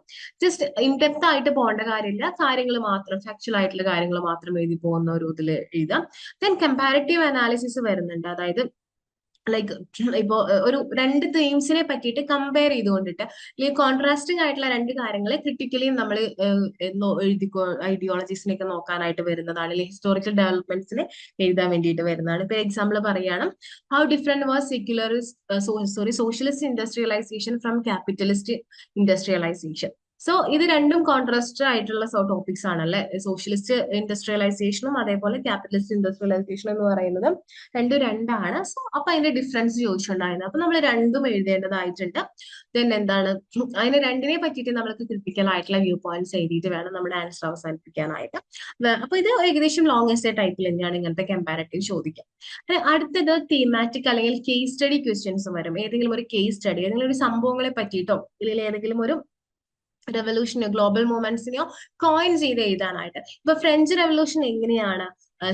ജസ്റ്റ് ഇൻഡെപ്ത് ആയിട്ട് പോകേണ്ട കാര്യമില്ല. കാര്യങ്ങൾ മാത്രം ഫാക്ച്വൽ ആയിട്ടുള്ള കാര്യങ്ങൾ മാത്രം എഴുതി പോകുന്ന ഒരു ഇതിൽ എഴുതാം. ദെൻ കമ്പാരിറ്റീവ് അനാലിസിസ് വരുന്നുണ്ട്. അതായത് ലൈക്ക് ഇപ്പോ ഒരു രണ്ട് തീംസിനെ പറ്റിയിട്ട് കമ്പയർ ചെയ്തുകൊണ്ടിട്ട് ഈ കോൺട്രാസ്റ്റിംഗ് ആയിട്ടുള്ള രണ്ട് കാര്യങ്ങളെ ക്രിട്ടിക്കലി നമ്മൾ എഴുതിക്കോ ഐഡിയോളജീസിനെയൊക്കെ നോക്കാനായിട്ട് വരുന്നതാണ് അല്ലെങ്കിൽ ഹിസ്റ്റോറിക്കൽ ഡെവലപ്മെന്റ്സിനെ എഴുതാൻ വേണ്ടിയിട്ട് വരുന്നതാണ്. ഇപ്പൊ എക്സാമ്പിൾ പറയുകയാണ് how different was secular sorry socialist industrialisation from capitalist industrialisation so ഇത് രണ്ടും കോൺട്രാസ്റ്റ് ആയിട്ടുള്ള സോ ടോപ്പിക്സ് ആണല്ലേ? സോഷ്യലിസ്റ്റ് ഇൻഡസ്ട്രിയലൈസേഷനും അതേപോലെ ക്യാപിറ്റലിസ്റ്റ് ഇൻഡസ്ട്രിയലൈസേഷൻ എന്ന് പറയുന്നത് രണ്ടും രണ്ടാണ്. സോ അപ്പൊ അതിന്റെ ഡിഫറൻസ് ചോദിച്ചിട്ടുണ്ടായിരുന്നു. അപ്പൊ നമ്മൾ രണ്ടും എഴുതേണ്ടതായിട്ടുണ്ട്. ദെൻ എന്താണ്? അതിന് രണ്ടിനെ പറ്റിയിട്ട് നമ്മൾക്ക് ക്രിട്ടിക്കൽ ആയിട്ടുള്ള വ്യൂ പോയിന്റ്സ് എഴുതിയിട്ട് വേണം നമ്മുടെ ആൻസർ അവസാനിപ്പിക്കാനായിട്ട്. അപ്പൊ ഇത് ഏകദേശം ലോങ് എസ്റ്റേ ടൈപ്പിൽ തന്നെയാണ് ഇങ്ങനത്തെ കമ്പാരറ്റീവ് ചോദിക്കാം. അടുത്തത് തീമാറ്റിക് അല്ലെങ്കിൽ കേസ് സ്റ്റഡി ക്വസ്റ്റ്യൻസ് വരും. ഏതെങ്കിലും ഒരു കേസ് സ്റ്റഡി ഏതെങ്കിലും ഒരു സംഭവങ്ങളെ പറ്റിയിട്ടോ ഇല്ലെങ്കിൽ ഏതെങ്കിലും ഒരു റെവല്യൂഷനെയോ ഗ്ലോബൽ മൂവ്മെന്റ്സിനെയോ കോയിൻ ചെയ്ത് എഴുതാനായിട്ട്. ഇപ്പൊ ഫ്രഞ്ച് റെവല്യൂഷൻ എങ്ങനെയാണ്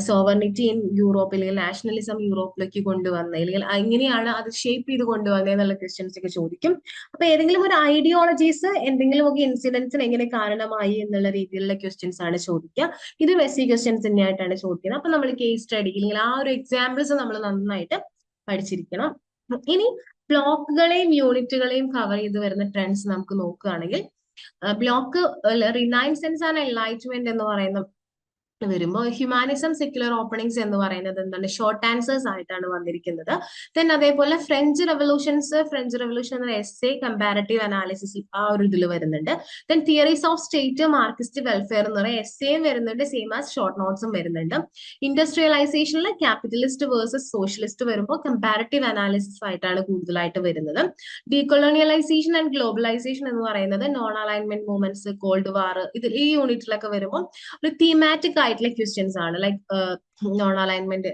സോവർണിറ്റി ഇൻ യൂറോപ്പ് അല്ലെങ്കിൽ നാഷണലിസം യൂറോപ്പിലേക്ക് കൊണ്ടുവന്നത്? അല്ലെങ്കിൽ എങ്ങനെയാണ് അത് ഷേപ്പ് ചെയ്ത് കൊണ്ടുവന്നത് എന്നുള്ള ക്വസ്റ്റ്യൻസ് ഒക്കെ ചോദിക്കും. അപ്പൊ ഏതെങ്കിലും ഒരു ഐഡിയോളജീസ് എന്തെങ്കിലും ഒക്കെ ഇൻസിഡൻസിന് എങ്ങനെ കാരണമായി എന്നുള്ള രീതിയിലുള്ള ക്വസ്റ്റ്യൻസ് ആണ് ചോദിക്കുക. ഇത് വെസി ക്വസ്റ്റ്യൻസ് തന്നെയായിട്ടാണ് ചോദിക്കുന്നത്. അപ്പൊ നമ്മൾ കേസ് സ്റ്റഡി അല്ലെങ്കിൽ ആ ഒരു എക്സാമ്പിൾസ് നമ്മൾ നന്നായിട്ട് പഠിച്ചിരിക്കണം. ഇനി ബ്ലോക്കുകളെയും യൂണിറ്റുകളെയും കവർ ചെയ്ത് വരുന്ന ട്രെൻഡ്സ് നമുക്ക് നോക്കുകയാണെങ്കിൽ ബ്ലോക്ക് റിനൈൻസെൻസ് ആൻഡ് എൻലൈറ്റ്മെന്റ് എന്ന് പറയുന്ന വരുമ്പോൾ ഹ്യൂമാനിസം സെക്യുലർ ഓപ്പണിങ്സ് എന്ന് പറയുന്നത് എന്താണ്? ഷോർട്ട് ആൻസേഴ്സ് ആയിട്ടാണ് വന്നിരിക്കുന്നത്. ദെൻ അതേപോലെ ഫ്രഞ്ച് റെവല്യൂഷൻസ് ഫ്രഞ്ച് റെവല്യൂഷൻ എന്ന എസ് എ കമ്പാരറ്റീവ് അനാലിസിസ് ആ ഒരു ഇതിൽ വരുന്നുണ്ട്. Then theories of state Marxist welfare എന്ന് പറയുന്ന എസ് എയും വരുന്നുണ്ട്. സെയിം ആസ് ഷോർട്ട് നോട്ട്സും വരുന്നുണ്ട്. ഇൻഡസ്ട്രിയലൈസേഷനിൽ ക്യാപിറ്റലിസ്റ്റ് വേഴ്സസ് സോഷ്യലിസ്റ്റ് വരുമ്പോൾ കമ്പാരറ്റീവ് അനാലിസിസ് ആയിട്ടാണ് കൂടുതലായിട്ട് വരുന്നത്. ഡീകൊളോണിയലൈസേഷൻ ആൻഡ് ഗ്ലോബലൈസേഷൻ എന്ന് പറയുന്നത് non alignment movements cold war ഇത് ഈ യൂണിറ്റിലൊക്കെ വരുമ്പോൾ ഒരു തീമാറ്റിക് ആയിട്ടുള്ള ക്വസ്റ്റ്യൻസ് ആണ്. ലൈക്ക് നോൺ അലൈൻമെന്റ്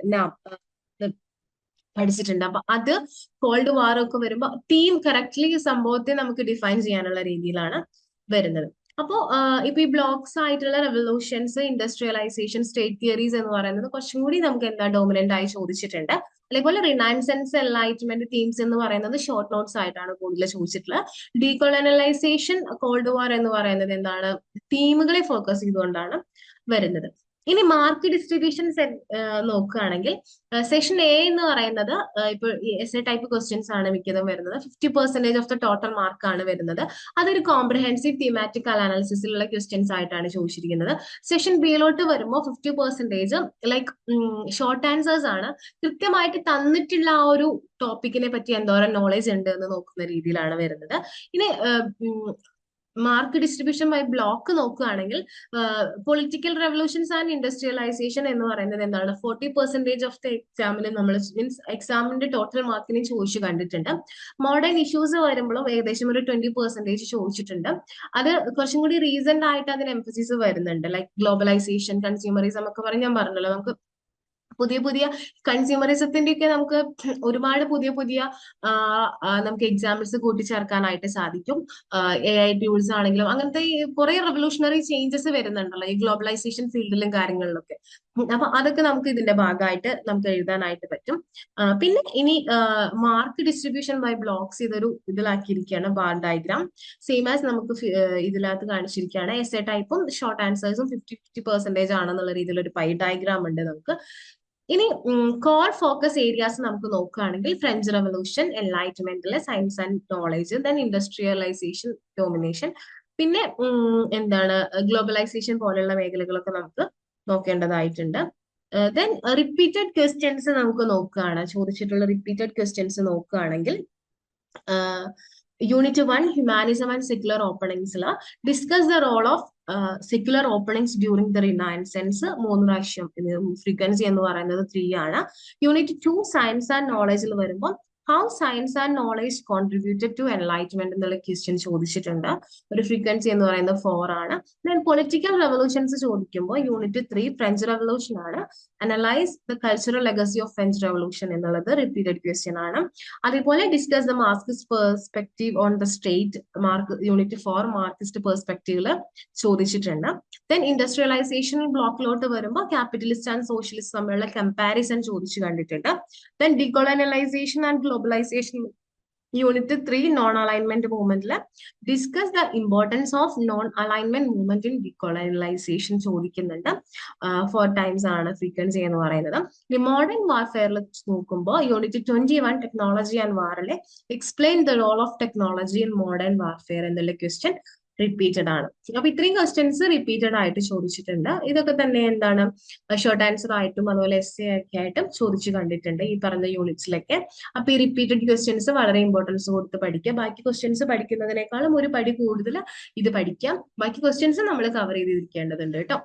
പഠിച്ചിട്ടുണ്ട്. അപ്പൊ അത് കോൾഡ് വാർ ഒക്കെ വരുമ്പോൾ തീം കറക്റ്റ്ലി സംഭവത്തെ നമുക്ക് ഡിഫൈൻ ചെയ്യാനുള്ള രീതിയിലാണ് വരുന്നത്. അപ്പോ ഇപ്പൊ ഈ ബ്ലോക്സ് ആയിട്ടുള്ള റെവല്യൂഷൻസ് ഇൻഡസ്ട്രിയലൈസേഷൻ സ്റ്റേറ്റ് തിയറീസ് എന്ന് പറയുന്നത് കുറച്ചും കൂടി നമുക്ക് എന്താ ഡോമിനന്റ് ആയി ചോദിച്ചിട്ടുണ്ട്. അതേപോലെ റിനാൻസൻസ് എൻലൈറ്റ്മെന്റ് തീംസ് എന്ന് പറയുന്നത് ഷോർട്ട് നോട്ട്സ് ആയിട്ടാണ് കൂടുതൽ ചോദിച്ചിട്ടുള്ളത്. ഡീകൊളനലൈസേഷൻ കോൾഡ് വാർ എന്ന് പറയുന്നത് എന്താണ്? തീമുകളെ ഫോക്കസ് ചെയ്തുകൊണ്ടാണ് വരുന്നത്. ഇനി മാർക്ക് ഡിസ്ട്രിബ്യൂഷൻ നോക്കുകയാണെങ്കിൽ സെഷൻ എ എന്ന് പറയുന്നത് ഇപ്പോൾ എസ് എ ടൈപ്പ് ക്വസ്റ്റ്യൻസ് ആണ് മിക്കതും വരുന്നത്. Fifty percentage of the total mark ആണ് വരുന്നത്. അതൊരു കോംപ്രഹെൻസീവ് തീമാറ്റിക്കൽ അനാലിസിസിലുള്ള ക്വസ്റ്റ്യൻസ് ആയിട്ടാണ് ചോദിച്ചിരിക്കുന്നത്. സെഷൻ ബിയിലോട്ട് വരുമ്പോൾ fifty percentage like short answers ആണ് കൃത്യമായിട്ട് തന്നിട്ടുള്ള ആ ഒരു ടോപ്പിക്കിനെ പറ്റി എന്തോരം നോളേജ് ഉണ്ട് എന്ന് നോക്കുന്ന രീതിയിലാണ് വരുന്നത്. ഇനി മാർക്ക് ഡിസ്ട്രിബ്യൂഷൻ ബൈ ബ്ലോക്ക് നോക്കുകയാണെങ്കിൽ പൊളിറ്റിക്കൽ റെവല്യൂഷൻസ് ആൻഡ് ഇൻഡസ്ട്രിയലൈസേഷൻ എന്ന് പറയുന്നത് എന്താണ്? ഫോർട്ടി പെർസെന്റേജ് ഓഫ് ദ എക്സാമിന് നമ്മൾ മീൻസ് എക്സാമിന്റെ ടോട്ടൽ മാർക്കിനെ ചോദിച്ചു കണ്ടിട്ടുണ്ട്. മോഡേൺ ഇഷ്യൂസ് വരുമ്പോഴും ഏകദേശം ഒരു ട്വന്റി പെർസെന്റേജ് ചോദിച്ചിട്ടുണ്ട്. അത് കുറച്ചും കൂടി റീസെന്റ് ആയിട്ട് അതിന് എംഫസിസ് വരുന്നുണ്ട്. ലൈക് ഗ്ലോബലൈസേഷൻ കൺസ്യൂമറിസം ഒക്കെ പറഞ്ഞ് ഞാൻ പറഞ്ഞല്ലോ. നമുക്ക് പുതിയ പുതിയ കൺസ്യൂമറിസത്തിന്റെ ഒക്കെ നമുക്ക് ഒരുപാട് പുതിയ പുതിയ നമുക്ക് എക്സാമ്പിൾസ് കൂട്ടിച്ചേർക്കാനായിട്ട് സാധിക്കും. എ ഐ ടൂൾസ് ആണെങ്കിലും അങ്ങനത്തെ കുറെ റെവല്യൂഷണറി ചേഞ്ചസ് വരുന്നുണ്ടല്ലോ ഈ ഗ്ലോബലൈസേഷൻ ഫീൽഡിലും കാര്യങ്ങളിലൊക്കെ. അപ്പൊ അതൊക്കെ നമുക്ക് ഇതിന്റെ ഭാഗമായിട്ട് നമുക്ക് എഴുതാനായിട്ട് പറ്റും. പിന്നെ ഇനി മാർക്ക് ഡിസ്ട്രിബ്യൂഷൻ ബൈ ബ്ലോക്സ് ഇതൊരു ഇതിലാക്കിയിരിക്കുകയാണ് ബാർ ഡയഗ്രാം സെയിം ആസ് നമുക്ക് ഇതിനകത്ത് കാണിച്ചിരിക്കുകയാണ്. എസ് എ ടൈപ്പും ഷോർട്ട് ആൻസേഴ്സും ഫിഫ്റ്റി ഫിഫ്റ്റി പെർസെന്റേജ് ആണെന്നുള്ള രീതിയിൽ ഒരു പൈ ഡയഗ്രാം ഉണ്ട് നമുക്ക്. ഇനി കോർ ഫോക്കസ് ഏരിയാസ് നമുക്ക് നോക്കുകയാണെങ്കിൽ French revolution എൻലൈറ്റ്മെന്റിലെ science and knowledge then industrialisation domination പിന്നെ എന്താണ് ഗ്ലോബലൈസേഷൻ പോലെയുള്ള മേഖലകളൊക്കെ നമുക്ക് നോക്കേണ്ടതായിട്ടുണ്ട്. ദെൻ റിപ്പീറ്റഡ് ക്വസ്റ്റ്യൻസ് നമുക്ക് നോക്കുകയാണ്. ചോദിച്ചിട്ടുള്ള റിപ്പീറ്റഡ് ക്വസ്റ്റ്യൻസ് നോക്കുകയാണെങ്കിൽ unit one humanism and secular ഓപ്പണിങ്സിൽ discuss the role of secular openings during the renaissance മൂന്ന് പ്രാവശ്യം ഫ്രീക്വൻസി എന്ന് പറയുന്നത് ത്രീ ആണ്. യൂണിറ്റ് ടു സയൻസ് ആൻഡ് നോളജിൽ വരുമ്പോൾ how science and knowledge contributed to enlightenment എന്നുള്ള ക്വസ്റ്റ്യൻ ചോദിച്ചിട്ടുണ്ട്. ഒരു ഫ്രീക്വൻസി എന്ന് പറയുന്നത് ഫോർ ആണ്. ദെൻ പൊളിറ്റിക്കൽ റെവല്യൂഷൻസ് ചോദിക്കുമ്പോൾ യൂണിറ്റ് ത്രീ ഫ്രഞ്ച് റെവല്യൂഷൻ ആണ്. Analyse the cultural legacy of French revolution എന്നുള്ളത് റിപ്പീറ്റഡ് ക്വസ്റ്റ്യൻ ആണ്. അതേപോലെ discuss the Marxist perspective on the state mark unit four Marxist പെർസ്പെക്റ്റീവിൽ ചോദിച്ചിട്ടുണ്ട്. ദെൻ ഇൻഡസ്ട്രിയലൈസേഷൻ ബ്ലോക്കിലോട്ട് വരുമ്പോൾ ക്യാപിറ്റലിസ്റ്റ് ആൻഡ് സോഷ്യലിസ്റ്റ് തമ്മിലുള്ള comparison ചോദിച്ചു കണ്ടിട്ടുണ്ട്. Then decolonisation and globalisation unit three non alignment മൂവ്മെന്റിൽ discuss the importance of non alignment movement in decolonisation ചോദിക്കുന്നുണ്ട് four times ആണ് frequency എന്ന് പറയുന്നത്. ഈ മോഡേൺ വാർഫെയറിൽ നോക്കുമ്പോൾ unit twenty one technology and വാറിലെ explain the role of technology in modern warfare എന്നുള്ള question repeated ആണ്. അപ്പൊ ഇത്രയും ക്വസ്റ്റ്യൻസ് റിപ്പീറ്റഡ് ആയിട്ട് ചോദിച്ചിട്ടുണ്ട്. ഇതൊക്കെ തന്നെ എന്താണ്? ഷോർട്ട് ആൻസർ ആയിട്ടും അതുപോലെ എസ് എ ഒക്കെ ആയിട്ടും ചോദിച്ചു കണ്ടിട്ടുണ്ട് ഈ പറഞ്ഞ യൂണിറ്റ്സിലൊക്കെ അപ്പൊ ഈ റിപ്പീറ്റഡ് ക്വസ്റ്റ്യൻസ് വളരെ ഇമ്പോർട്ടൻസ് കൊടുത്ത് പഠിക്കുക. ബാക്കി ക്വസ്റ്റ്യൻസ് പഠിക്കുന്നതിനേക്കാളും ഒരു പടി കൂടുതൽ ഇത് പഠിക്കാം ബാക്കി ക്വസ്റ്റ്യൻസ് നമ്മൾ കവർ ചെയ്തിരിക്കേണ്ടതുണ്ട് കേട്ടോ.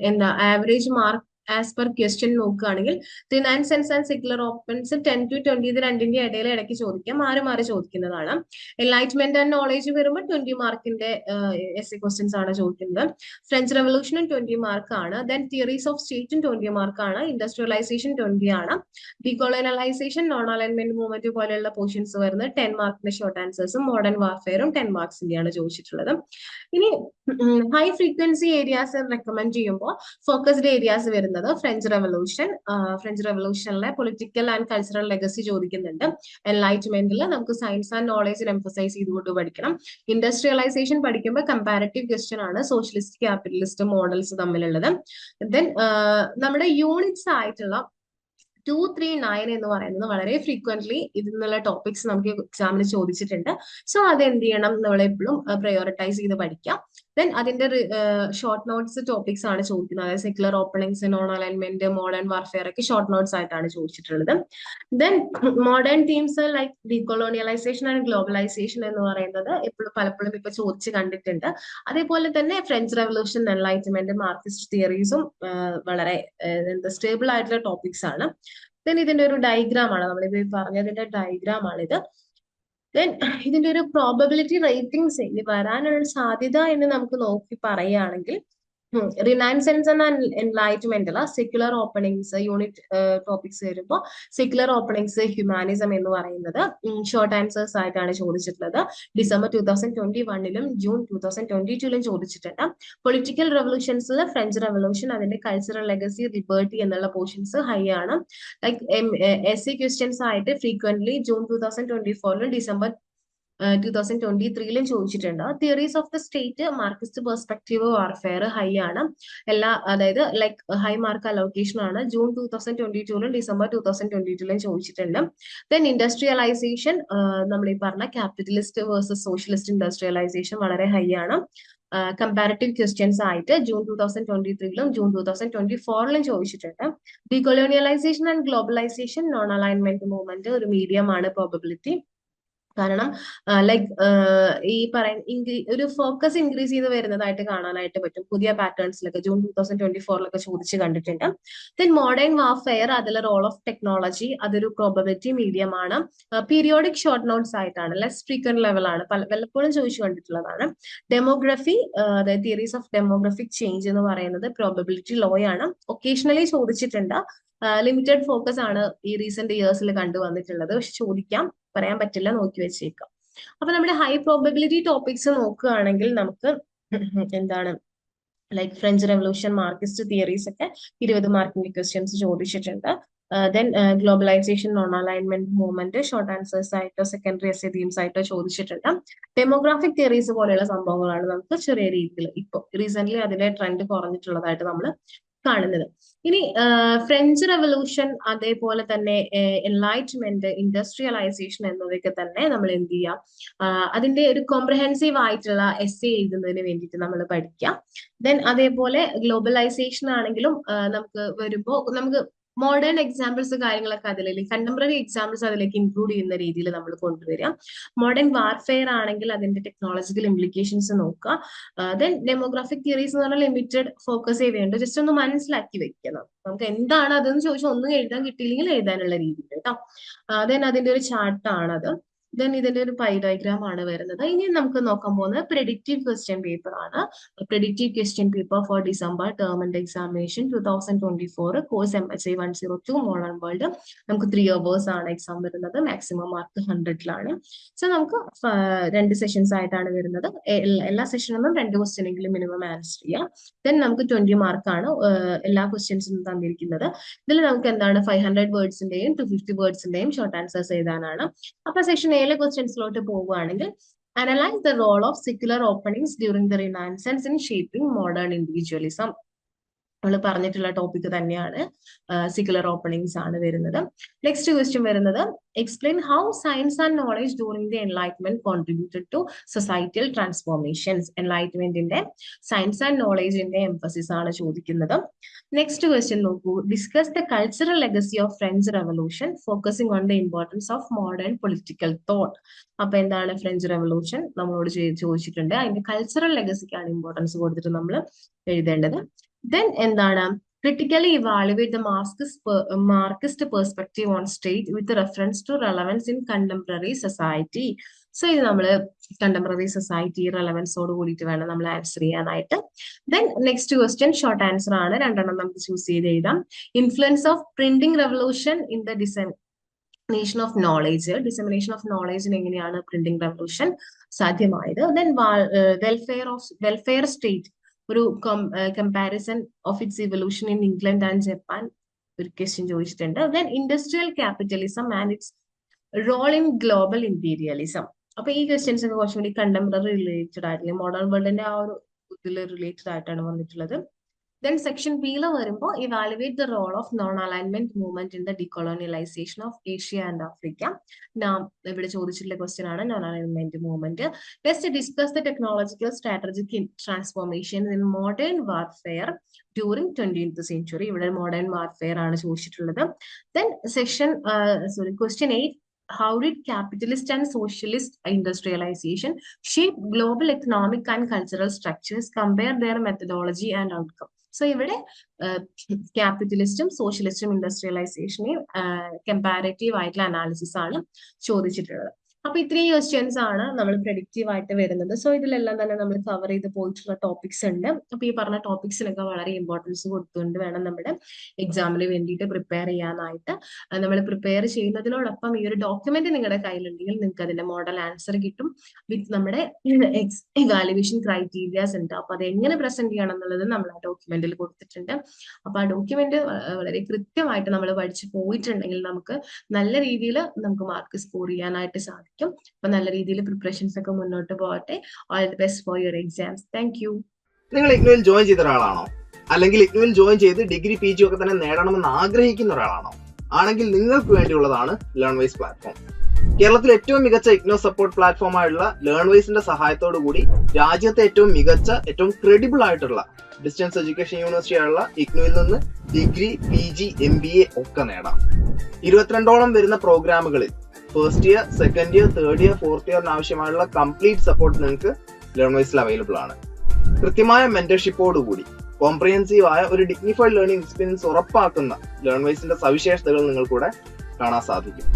എന്താ average mark as per question നോക്കുകയാണെങ്കിൽ renaissance and secular opens ten to twenty ഇത് രണ്ടിന്റെ ഇടയിൽ ഇടയ്ക്ക് ചോദിക്കാം. മാറി മാറി ചോദിക്കുന്നതാണ്. എൻലൈറ്റ്മെന്റ് ആൻഡ് നോളേജ് വരുമ്പോൾ ട്വന്റി മാർക്കിന്റെ എസ് എ ക്വസ്റ്റ്യൻസ് ആണ് ചോദിക്കുന്നത്. ഫ്രഞ്ച് റെവല്യൂഷനും ട്വന്റി മാർക്ക് ആണ്. ദെൻ തിയറീസ് ഓഫ് സ്റ്റേറ്റും ട്വന്റി മാർക്ക് ആണ്. ഇൻഡസ്ട്രിയലൈസേഷൻ ട്വന്റി ആണ്. ഡികോളനലൈസേഷൻ നോൺ അലൈൻമെന്റ് മൂവ്മെന്റ് പോലെയുള്ള പോർഷൻസ് വരുന്നത് ടെൻ മാർക്കിന്റെ ഷോർട്ട് ആൻസേഴ്സും മോഡേൺ വാർഫെയറും ടെൻ മാർക്സിന്റെയാണ് ചോദിച്ചിട്ടുള്ളത്. ഇനി ഹൈ ഫ്രീക്വൻസി ഏരിയാസ് റെക്കമെൻഡ് ചെയ്യുമ്പോൾ ഫോക്കസ്ഡ് ഏരിയാസ് വരുന്നത് ഫ്രഞ്ച് റെവല്യൂഷൻ ഫ്രഞ്ച് റെവല്യൂഷനിലെ പൊളിറ്റിക്കൽ ആൻഡ് കൾച്ചറൽ ലെഗസി ചോദിക്കുന്നുണ്ട്. എൻലൈറ്റ്മെന്റിൽ നമുക്ക് സയൻസ് ആൻഡ് നോളേജിൽ എംഫസൈസ് ചെയ്തുകൊണ്ട് പഠിക്കണം. ഇൻഡസ്ട്രിയലൈസേഷൻ പഠിക്കുമ്പോൾ കമ്പാരറ്റീവ് ക്വസ്റ്റ്യൻ ആണ് സോഷ്യലിസ്റ്റ് ക്യാപിറ്റലിസ്റ്റ് മോഡൽസ് തമ്മിലുള്ളത്. ദെൻ നമ്മുടെ യൂണിറ്റ്സ് ആയിട്ടുള്ള ടു ത്രീ നയൻ എന്ന് പറയുന്നത് വളരെ ഫ്രീക്വന്റ്ലി ഇതിൽ നിന്നുള്ള ടോപ്പിക്സ് നമുക്ക് എക്സാമിന് ചോദിച്ചിട്ടുണ്ട്. സോ അത് എന്ത് ചെയ്യണം നമ്മൾ എപ്പോഴും പ്രയോറിറ്റൈസ് ചെയ്ത് പഠിക്കാം. ദെൻ അതിന്റെ ഷോർട്ട് നോട്ട്സ് ടോപ്പിക്സ് ആണ് ചോദിക്കുന്നത്. അതായത് secular openings non alignment modern warfare ഒക്കെ ഷോർട്ട് നോട്ട്സ് ആയിട്ടാണ് ചോദിച്ചിട്ടുള്ളത്. Then modern themes like decolonialisation and globalisation എന്ന് പറയുന്നത് എപ്പോഴും പലപ്പോഴും ഇപ്പൊ ചോദിച്ച് കണ്ടിട്ടുണ്ട്. അതേപോലെ തന്നെ ഫ്രഞ്ച് റെവല്യൂഷൻ എൻലൈറ്റ്മെന്റ് മാർക്സിസ്റ്റ് തിയറീസും വളരെ എന്താ സ്റ്റേബിൾ ആയിട്ടുള്ള ടോപ്പിക്സ് ആണ്. ദെൻ ഇതിന്റെ ഒരു ഡയഗ്രാം ആണ്. നമ്മളിത് പറഞ്ഞതിന്റെ ഡയഗ്രാം ആണിത്. ദെൻ ഇതിന്റെ ഒരു പ്രോബബിലിറ്റി റേറ്റിംഗ്സ് ഇനി വരാനുള്ള സാധ്യത എന്ന് നമുക്ക് നോക്കി പറയുകയാണെങ്കിൽ റിനൈൻസെൻസ് എന്ന അല്ല സെക്യുലർ ഓപ്പണിങ്സ് യൂണിറ്റ് ടോപ്പിക്സ് വരുമ്പോൾ സെക്യുലർ ഓപ്പണിങ്സ് ഹ്യൂമാനിസം എന്ന് പറയുന്നത് ഷോർട്ട് ആൻസേഴ്സ് ആയിട്ടാണ് ചോദിച്ചിട്ടുള്ളത്. ഡിസംബർ ടൂ തൗസൻഡ് ട്വന്റി വണ്ണിലും ജൂൺ ടൂ തൗസൻഡ് ട്വന്റി ടൂലും ചോദിച്ചിട്ടുണ്ട് പൊളിറ്റിക്കൽ റെവല്യൂഷൻസിൽ ഫ്രഞ്ച് റെവല്യൂഷൻ അതിന്റെ കൾച്ചറൽ ലെഗസി ലിബേർട്ടി എന്നുള്ള പോർഷൻസ് ഹൈ ആണ്. ലൈക്ക് എസ് സി ക്വസ്റ്റ്യൻസ് ആയിട്ട് frequently June two thousand twenty ഫോറിലും December two thousand twenty ത്രീയിലും ചോദിച്ചിട്ടുണ്ട്. Theories of the state Marxist perspective warfare high ആണ്. എല്ലാ അതായത് ലൈക് ഹൈ മാർക്ക് അലോക്കേഷൻ ആണ്. ജൂൺ ടൂ തൗസൻഡ് ട്വന്റി ടൂലും December two thousand twenty ടൂലും ചോദിച്ചിട്ടുണ്ട്. ദെൻ ഇൻഡസ്ട്രിയലൈസേഷൻ നമ്മൾ ഈ പറഞ്ഞ ക്യാപിറ്റലിസ്റ്റ് വേഴ്സസ് സോഷ്യലിസ്റ്റ് ഇൻഡസ്ട്രിയലൈസേഷൻ വളരെ ഹൈ ആണ്. കമ്പാരറ്റീവ് ക്വസ്റ്റ്യൻസ് ആയിട്ട് ജൂൺ ടൂ തൗസൻഡ് ട്വന്റി ത്രീയിലും ജൂൺ ടൂ തൗസൻഡ് ട്വന്റി ഫോറിലും ചോദിച്ചിട്ടുണ്ട്. Decolonialisation and globalisation non alignment movement ഒരു മീഡിയം ആണ് പ്രോബബിലിറ്റി കാരണം ലൈക്ക് ഈ പറയുന്ന ഒരു ഫോക്കസ് ഇൻക്രീസ് ചെയ്ത് വരുന്നതായിട്ട് കാണാനായിട്ട് പറ്റും. പുതിയ പാറ്റേൺസിലൊക്കെ ജൂൺ ടൂ തൗസൻഡ് ട്വന്റി ഫോറിലൊക്കെ ചോദിച്ച് കണ്ടിട്ടുണ്ട്. ദെൻ മോഡേൺ വാർഫെയർ അതിൽ റോൾ ഓഫ് ടെക്നോളജി അതൊരു പ്രോബബിലിറ്റി മീഡിയമാണ് പീരിയോഡിക് ഷോർട്ട് നോട്ട്സ് ആയിട്ടാണ് ലെസ് ഫ്രീക്വന്റ് ലെവലാണ് പല വല്ലപ്പോഴും ചോദിച്ചു കണ്ടിട്ടുള്ളതാണ്. ഡെമോഗ്രഫി അതായത് തിയറീസ് ഓഫ് ഡെമോഗ്രഫിക് ചേഞ്ച് എന്ന് പറയുന്നത് പ്രോബബിലിറ്റി ലോ ആണ്. ഒക്കേഷണലി ചോദിച്ചിട്ടുണ്ട്. ലിമിറ്റഡ് ഫോക്കസ് ആണ് ഈ റീസെന്റ് ഇയേഴ്സിൽ കണ്ടുവന്നിട്ടുള്ളത്. പക്ഷെ ചോദിക്കാം. പറയാൻ പറ്റില്ല നോക്കി വെച്ചേക്കാം. അപ്പൊ നമ്മുടെ ഹൈ പ്രോബബിലിറ്റി ടോപ്പിക്സ് നോക്കുകയാണെങ്കിൽ നമുക്ക് [CLEARS THROAT] എന്താണ്? Like French revolution Marxist theories ഒക്കെ ഇരുപത് മാർക്കിന്റെ ക്വസ്റ്റ്യൻസ് ചോദിച്ചിട്ടുണ്ട്. Then globalisation non alignment movement short answers ആയിട്ടോ സെക്കൻഡറി എസ് തീംസ് ആയിട്ടോ ചോദിച്ചിട്ടുണ്ട്. ഡെമോഗ്രാഫിക് തിയറീസ് പോലെയുള്ള സംഭവങ്ങളാണ് നമുക്ക് ചെറിയ രീതിയിൽ ഇപ്പോൾ റീസെന്റ് അതിന്റെ ട്രെൻഡ് കുറഞ്ഞിട്ടുള്ളതായിട്ട് നമ്മൾ കാണുന്നത്. ഇനി ഫ്രഞ്ച് റെവല്യൂഷൻ അതേപോലെ തന്നെ എൻലൈറ്റ്മെന്റ് ഇൻഡസ്ട്രിയലൈസേഷൻ എന്നിവയൊക്കെ തന്നെ നമ്മൾ എന്ത് ചെയ്യാം? അതിന്റെ ഒരു കോംപ്രഹെൻസീവ് ആയിട്ടുള്ള എസ് എ എഴുതുന്നതിന് വേണ്ടിയിട്ട് നമ്മൾ പഠിക്കാം. ദെൻ അതേപോലെ ഗ്ലോബലൈസേഷൻ ആണെങ്കിലും നമുക്ക് വരുമ്പോൾ നമുക്ക് മോഡേൺ എക്സാമ്പിൾസ് കാര്യങ്ങളൊക്കെ അതിലേക്ക് കണ്ടംപററി എക്സാമ്പിൾസ് അതിലേക്ക് ഇൻക്ലൂഡ് ചെയ്യുന്ന രീതിയിൽ നമ്മൾ കൊണ്ടുവരിക. മോഡേൺ വാർഫെയർ ആണെങ്കിൽ അതിന്റെ ടെക്നോളജിക്കൽ ഇംപ്ലിക്കേഷൻസ് നോക്കുക. ദെൻ ഡെമോഗ്രാഫിക് തിയറീസ് എന്ന് പറഞ്ഞാൽ ലിമിറ്റഡ് ഫോക്കസ് ചെയ്യേണ്ട ജസ്റ്റ് ഒന്ന് മനസ്സിലാക്കി വെക്കണം. നമുക്ക് എന്താണ് അതെന്ന് ചോദിച്ചാൽ ഒന്നും എഴുതാൻ കിട്ടിയില്ലെങ്കിൽ എഴുതാനുള്ള രീതിയിൽ കേട്ടോ ദെൻ അതിന്റെ ഒരു ചാർട്ടാണത് ദെൻ ഇതിന്റെ ഒരു പൈ ഡയഗ്രാം ആണ് വരുന്നത്. ഇനി നമുക്ക് നോക്കാൻ പോകുന്നത് പ്രെഡിക്റ്റീവ് ക്വസ്റ്റ്യൻ പേപ്പർ ആണ്. Predictive question paper for December term and examination two thousand twenty four course M S I one zero two modern world നമുക്ക് ത്രീ അവേഴ്സ് ആണ് എക്സാം വരുന്നത്. മാക്സിമം മാർക്ക് ഹൺഡ്രഡിലാണ് സോ നമുക്ക് രണ്ട് സെഷൻസ് ആയിട്ടാണ് വരുന്നത്. A- എല്ലാ സെഷനിലും രണ്ട് ക്വസ്റ്റ്യൻ എങ്കിലും മിനിമം ആൻസർ ചെയ്യാം. ദെൻ നമുക്ക് ട്വന്റി മാർക്കാണ് എല്ലാ ക്വസ്റ്റ്യൻസും തന്നിരിക്കുന്നത്. ഇതിൽ നമുക്ക് എന്താണ് ഫൈവ് ഹൺഡ്രഡ് വേർഡ്സിന്റെയും ടു ഫിഫ്റ്റി വേർഡ്സിന്റെയും ഷോർട്ട് ആൻസേഴ്സ് എഴുതാനാണ്. അപ്പൊ സെഷൻ ഏഴ് ക്വസ്റ്റ്യൻസിലോട്ട് പോവുകയാണെങ്കിൽ analyse the role of secular openings during the renaissance in shaping modern individualism നമ്മൾ പറഞ്ഞിട്ടുള്ള ടോപ്പിക് തന്നെയാണ് സിക്കുലർ ഓപ്പണിങ്സ് ആണ് വരുന്നത്. നെക്സ്റ്റ് ക്വസ്റ്റ്യൻ വരുന്നത് explain how science and knowledge during the enlightenment contributed to societal transformations എൻലൈറ്റ്മെന്റിന്റെ science and നോളേജിന്റെ emphasis ആണ് ചോദിക്കുന്നത്. Next question നോക്കൂ discuss the cultural legacy of French revolution focusing on the importance of modern political thought അപ്പൊ എന്താണ് French revolution നമ്മളോട് ചോദിച്ചിട്ടുണ്ട്. അതിന്റെ cultural ലെഗസിക്കാണ് importance കൊടുത്തിട്ട് നമ്മൾ എഴുതേണ്ടത്. ദെൻ എന്താണ്? Critically evaluate the Marxist Marxist perspective on state with reference to relevance in contemporary society so ഇത് നമ്മൾ കണ്ടംപററി സൊസൈറ്റി റെലവൻസോട് കൂടിയിട്ട് വേണം നമ്മൾ ആൻസർ ചെയ്യാനായിട്ട്. Then next question short answer ആണ്. രണ്ടെണ്ണം നമുക്ക് ചൂസ് ചെയ്ത് എഴുതാം. Influence of printing revolution in the dissemination of knowledge dissemination of നോളേജിന് എങ്ങനെയാണ് printing revolution സാധ്യമായത്? Then welfare of welfare state ഒരു comparison of its evolution in England and Japan ഒരു question ചോദിച്ചിട്ടുണ്ട്. Then industrial capitalism and its role in global imperialism അപ്പൊ ഈ questions ഒക്കെ കുറച്ചും കൂടി contemporary related ആയിട്ടില്ല മോഡേൺ വേൾഡിന്റെ ആ ഒരു ഇതിൽ റിലേറ്റഡ് ആയിട്ടാണ് വന്നിട്ടുള്ളത്. ദെൻ സെക്ഷൻ ബിയിൽ വരുമ്പോൾ evaluate the role of non alignment movement in the decolonialisation of Asia and Africa നാം ഇവിടെ ചോദിച്ചിട്ടുള്ള ക്വസ്റ്റ്യൻ ആണ് non alignment movement best discuss the technological strategic transformation in modern warfare during twentieth century ഇവിടെ modern warfare ആണ് ചോദിച്ചിട്ടുള്ളത്. Then section sorry question eight how did capitalist and socialist industrialization shape global economic and cultural structures? Compare their methodology and outcome. So ഇവിടെ ക്യാപിറ്റലിസ്റ്റും സോഷ്യലിസ്റ്റും ഇൻഡസ്ട്രിയലൈസേഷനെയും comparative ആയിട്ടുള്ള analysis ആണ് ചോദിച്ചിട്ടുള്ളത്. അപ്പൊ ഇത്രയും ക്വസ്റ്റ്യൻസ് ആണ് നമ്മൾ പ്രഡിക്റ്റീവ് ആയിട്ട് വരുന്നത്. സോ ഇതിലെല്ലാം തന്നെ നമ്മൾ കവർ ചെയ്ത് പോയിട്ടുള്ള ടോപ്പിക്സ് ഉണ്ട്. അപ്പൊ ഈ പറഞ്ഞ ടോപ്പിക്സിനൊക്കെ വളരെ ഇമ്പോർട്ടൻസ് കൊടുത്തുകൊണ്ട് വേണം നമ്മുടെ എക്സാമിന് വേണ്ടിയിട്ട് പ്രിപ്പയർ ചെയ്യാനായിട്ട്. നമ്മൾ പ്രിപ്പയർ ചെയ്യുന്നതിനോടൊപ്പം ഈ ഒരു ഡോക്യുമെന്റ് നിങ്ങളുടെ കയ്യിലുണ്ടെങ്കിൽ നിങ്ങൾക്ക് അതിന്റെ മോഡൽ ആൻസർ കിട്ടും. വിത്ത് നമ്മുടെ ഇവാലുവേഷൻ ക്രൈറ്റീരിയാസ് ഉണ്ട്. അപ്പൊ അത് എങ്ങനെ പ്രസന്റ് ചെയ്യണം എന്നുള്ളത് നമ്മൾ ആ ഡോക്യുമെന്റിൽ കൊടുത്തിട്ടുണ്ട്. അപ്പൊ ആ ഡോക്യുമെന്റ് വളരെ കൃത്യമായിട്ട് നമ്മൾ പഠിച്ചു പോയിട്ടുണ്ടെങ്കിൽ നമുക്ക് നല്ല രീതിയിൽ നമുക്ക് മാർക്ക് സ്കോർ ചെയ്യാനായിട്ട് സാധിക്കും. അപ്പൊ നല്ല രീതിയിൽ പ്രിപ്പറേഷൻസ് ഒക്കെ മുന്നോട്ട് പോകട്ടെ. All the best for your exams thank you
നിങ്ങൾ ഇഗ്നുവിൽ ജോയിൻ ചെയ്ത ഒരാളാണോ? അല്ലെങ്കിൽ ഇഗ്നുവിൽ ജോയിൻ ചെയ്ത് ഡിഗ്രി പി ജി ഒക്കെ തന്നെ നേടണമെന്ന് ആഗ്രഹിക്കുന്ന ഒരാളാണോ? ആണെങ്കിൽ നിങ്ങൾക്ക് വേണ്ടിയുള്ളതാണ് ലേൺ വൈസ് പ്ലാറ്റ്ഫോം കേരളത്തിലെ ഏറ്റവും മികച്ച ഇഗ്നോ സപ്പോർട്ട് പ്ലാറ്റ്ഫോം ആയുള്ള ലേൺ വൈസിന്റെ സഹായത്തോടു കൂടി രാജ്യത്തെ ഏറ്റവും മികച്ച ഏറ്റവും ക്രെഡിബിൾ ആയിട്ടുള്ള ഡിസ്റ്റൻസ് എഡ്യൂക്കേഷൻ യൂണിവേഴ്സിറ്റി ആയുള്ള ഇഗ്നുവിൽ നിന്ന് degree P G M B A ഒക്കെ നേടാം. ഇരുപത്തിരണ്ടോളം വരുന്ന പ്രോഗ്രാമുകളിൽ first year second year third year fourth ഇയറിന് ആവശ്യമായുള്ള കംപ്ലീറ്റ് സപ്പോർട്ട് നിങ്ങൾക്ക് ലേൺ വൈസിൽ അവൈലബിൾ ആണ്. കൃത്യമായ മെന്റർഷിപ്പോടുകൂടി കോംപ്രിഹെൻസീവ് ആയ ഒരു ഡിഗ്നിഫൈഡ് ലേണിംഗ് എക്സ്പീരിയൻസ് ഉറപ്പാക്കുന്ന ലേൺ വൈസിന്റെ സവിശേഷതകൾ നിങ്ങൾക്കൂടെ കാണാൻ സാധിക്കും.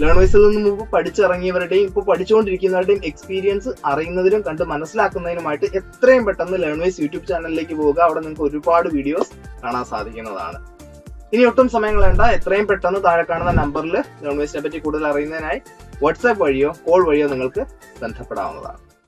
ലേൺ വൈസിൽ നിന്ന് മുമ്പ് പഠിച്ചിറങ്ങിയവരുടെയും ഇപ്പോൾ പഠിച്ചുകൊണ്ടിരിക്കുന്നവരുടെയും എക്സ്പീരിയൻസ് അറിയുന്നതിനും കണ്ട് മനസ്സിലാക്കുന്നതിനുമായിട്ട് എത്രയും പെട്ടെന്ന് ലേൺ വൈസ് യൂട്യൂബ് ചാനലിലേക്ക് പോവുക. അവിടെ നിങ്ങൾക്ക് ഒരുപാട് വീഡിയോസ് കാണാൻ സാധിക്കുന്നതാണ്. ഇനി ഒട്ടും സമയം കളയണ്ട. എത്രയും പെട്ടെന്ന് താഴെ കാണുന്ന നമ്പറിൽ ഗവൺമെന്റിനെ പറ്റി കൂടുതൽ അറിയുന്നതിനായി വാട്സാപ്പ് വഴിയോ കോൾ വഴിയോ നിങ്ങൾക്ക് ബന്ധപ്പെടാവുന്നതാണ്.